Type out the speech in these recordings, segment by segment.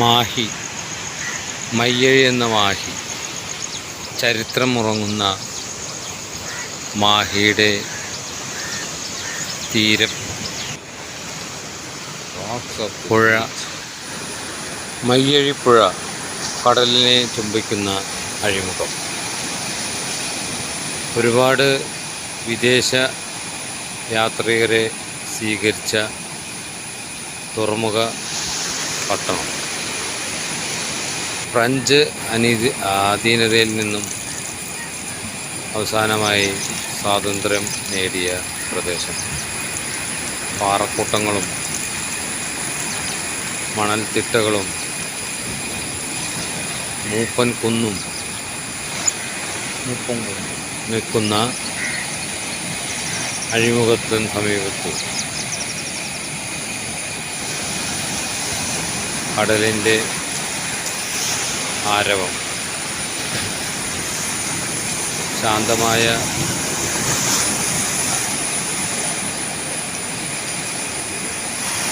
മാഹി മയ്യഴി എന്ന മാഹി ചരിത്രം ചരിത്രമുറങ്ങുന്ന മാഹിയുടെ തീരം. പുഴ മയ്യഴിപ്പുഴ കടലിനെ ചുംബിക്കുന്ന അഴിമുഖം. ഒരുപാട് വിദേശ യാത്രികരെ സ്വീകരിച്ച തുറമുഖ പട്ടണം. ഫ്രഞ്ച് അനീതി അധീനതയിൽ നിന്നും അവസാനമായി സ്വാതന്ത്ര്യം നേടിയ പ്രദേശം. പാറക്കൂട്ടങ്ങളും മണൽത്തിട്ടകളും മൂപ്പൻ കുന്നും നിൽക്കുന്ന അഴിമുഖത്തിന് സമീപത്ത് കടലിന്റെ ആരവം. ശാന്തമായ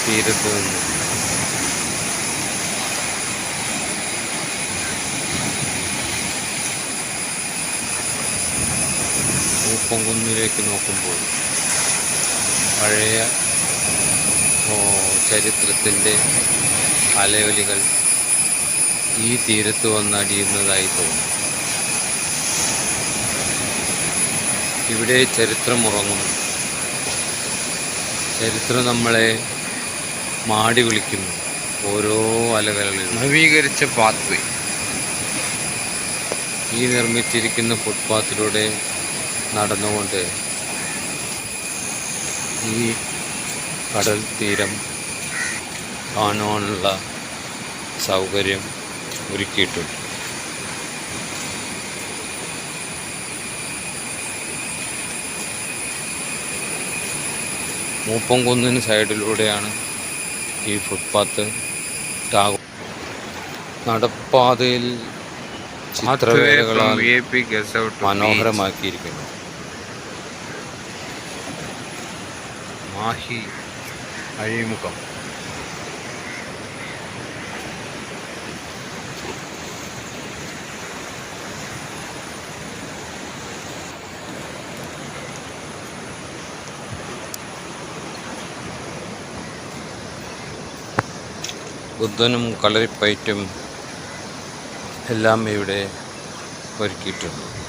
തീരത്ത് നിന്ന്. ഊപ്പംകുന്നിലേക്ക് നോക്കുമ്പോൾ പഴയ ചരിത്രത്തിന്റെ അലയൊലികൾ ഈ തീരത്ത് വന്നടിയുന്നതായി തോന്നുന്നു ഇവിടെ ചരിത്രം ഉറങ്ങുന്നു. ചരിത്രം നമ്മളെ മാടി വിളിക്കുന്നു. ഓരോ അലകളിലും. നവീകരിച്ച പാത്വേ. ഈ നിർമ്മിച്ചിരിക്കുന്ന ഫുട്പാത്തിലൂടെ നടന്നുകൊണ്ട് ഈ കടൽ തീരം കാണുവാനുള്ള സൗകര്യം ഒരുക്കിയിട്ടുണ്ട്. മൂപ്പംകുന്നിന് സൈഡിലൂടെയാണ് ഈ ഫുട്പാത്ത് ടാഗോ നടപ്പാതയിൽ ചിത്രവേലകളാൽ മനോഹരമാക്കിയിരിക്കുന്നു. മാഹി അഴിമുഖം. ബുദ്ധനും കളരിപ്പയറ്റും എല്ലാം ഇവിടെ ഒരുക്കിയിട്ടുണ്ട്.